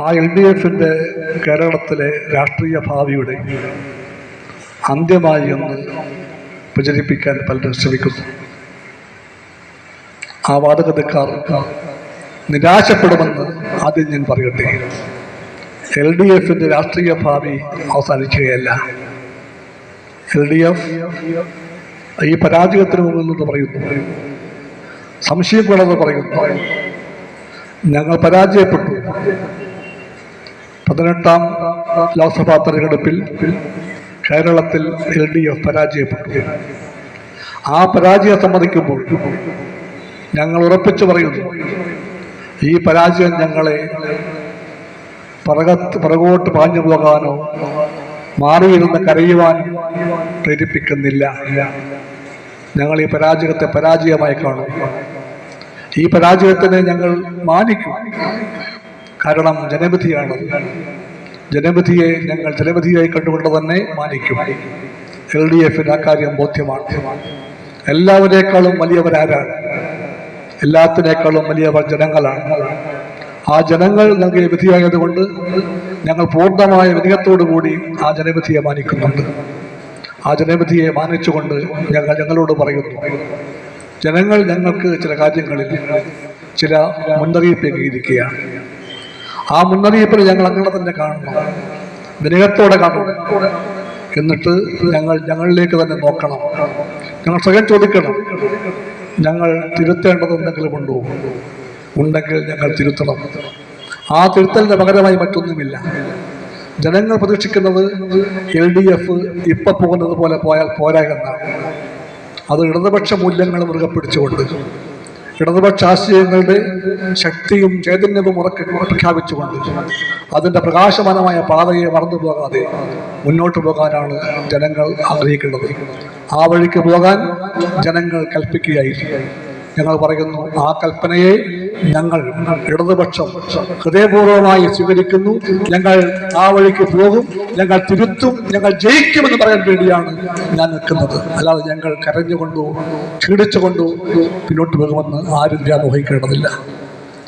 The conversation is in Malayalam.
ആ എൽ ഡി എഫിന്റെ കേരളത്തിലെ രാഷ്ട്രീയ ഭാവിയുടെ അന്ത്യമായി ഒന്ന് പ്രചരിപ്പിക്കാൻ പലരും ശ്രമിക്കുന്നു. ആ വാതകതക്കാർ നിരാശപ്പെടുമെന്ന് ആദ്യം ഞാൻ പറയട്ടെ. എൽ ഡി എഫിന്റെ രാഷ്ട്രീയ ഭാവി അവസാനിക്കുകയല്ല. എൽ ഡി എഫ് ഈ പരാജയത്തിന് നിന്ന് പറയുന്നു. സംശയങ്ങളെന്ന് പറയുന്നു. ഞങ്ങൾ പരാജയപ്പെട്ടു. പതിനെട്ടാം ലോക്സഭാ തെരഞ്ഞെടുപ്പിൽ കേരളത്തിൽ എൽ ഡി എഫ് പരാജയപ്പെട്ടു. ആ പരാജയം സമ്മതിക്കുമ്പോൾ ഞങ്ങൾ ഉറപ്പിച്ചു പറയുന്നു ഈ പരാജയം ഞങ്ങളെ പറകത്ത് പുറകോട്ട് പാഞ്ഞു പോകാനോ മാറിയിരുന്ന് കരയുവാനും പ്രേരിപ്പിക്കുന്നില്ല. ഞങ്ങൾ ഈ പരാജയത്തെ പരാജയമായി കാണും. ഈ പരാജയത്തിനെ ഞങ്ങൾ മാനിക്കും. കാരണം ജനവിധിയാണ്. ജനവിധിയെ ഞങ്ങൾ ജനവിധിയായി കണ്ടുകൊണ്ട് തന്നെ മാനിക്കും. എൽ ഡി എഫിന് അക്കാര്യം ബോധ്യമാണ്. എല്ലാവരേക്കാളും വലിയവരാരാണ്? എല്ലാത്തിനേക്കാളും വലിയവർ ജനങ്ങളാണ്. ആ ജനങ്ങൾ നൽകിയ വിധിയായതുകൊണ്ട് ഞങ്ങൾ പൂർണമായ വിനയത്തോടുകൂടി ആ ജനവിധിയെ മാനിക്കുന്നുണ്ട്. ആ ജനവിധിയെ മാനിച്ചുകൊണ്ട് ഞങ്ങൾ ഞങ്ങളോട് പറയുന്നു ജനങ്ങൾ ഞങ്ങൾക്ക് ചില കാര്യങ്ങളിൽ ചില മുന്നറിയിപ്പ് നൽകിയിരിക്കുകയാണ്. ആ മുന്നറിയിപ്പിൽ ഞങ്ങൾ അങ്ങനെ തന്നെ കാണണം വിനയത്തോടെ കാണണം എന്നിട്ട് ഞങ്ങൾ ഞങ്ങളിലേക്ക് തന്നെ നോക്കണം. ഞങ്ങൾ സ്വയം ചോദിക്കണം. ഞങ്ങൾ തിരുത്തേണ്ടത് എന്തെങ്കിലും ഉണ്ടോ ഉണ്ടെങ്കിൽ ഞങ്ങൾ തിരുത്തണം. ആ തിരുത്തലിന്റെ പകരമായി മറ്റൊന്നുമില്ല. ജനങ്ങൾ പ്രതീക്ഷിക്കുന്നത് എൽ ഡി എഫ് ഇപ്പൊ പോകുന്നത് പോലെ പോയാൽ പോരാ എന്നാണ്. അത് ഇടതുപക്ഷ മൂല്യങ്ങൾ മുറുകെ പിടിച്ചുകൊണ്ട് ഇടതുപക്ഷ ആശയങ്ങളുടെ ശക്തിയും ചൈതന്യവും ഉറക്കെ പ്രഖ്യാപിച്ചുകൊണ്ട് അതിന്റെ പ്രകാശമാനമായ പാതയെ മറന്നു പോകാതെ മുന്നോട്ട് പോകാനാണ് ജനങ്ങൾ ആഗ്രഹിക്കേണ്ടത് ആ വഴിക്ക് പോകാൻ ജനങ്ങൾ കൽപ്പിക്കുകയായിരിക്കും. ഞങ്ങൾ പറയുന്നു ആ കൽപ്പനയെ ഞങ്ങൾ ഇടതുപക്ഷം ഹൃദയപൂർവമായി സ്വീകരിക്കുന്നു. ഞങ്ങൾ ആ വഴിക്ക് പോകും. ഞങ്ങൾ തിരുത്തും. ഞങ്ങൾ ജയിക്കുമെന്ന് പറയാൻ വേണ്ടിയാണ് ഞാൻ നിൽക്കുന്നത്. അല്ലാതെ ഞങ്ങൾ കരഞ്ഞുകൊണ്ടോ ക്ഷീണിച്ചുകൊണ്ടോ പിന്നോട്ട് പോകുമെന്ന് ആരും വ്യാമോഹിക്കേണ്ടതില്ല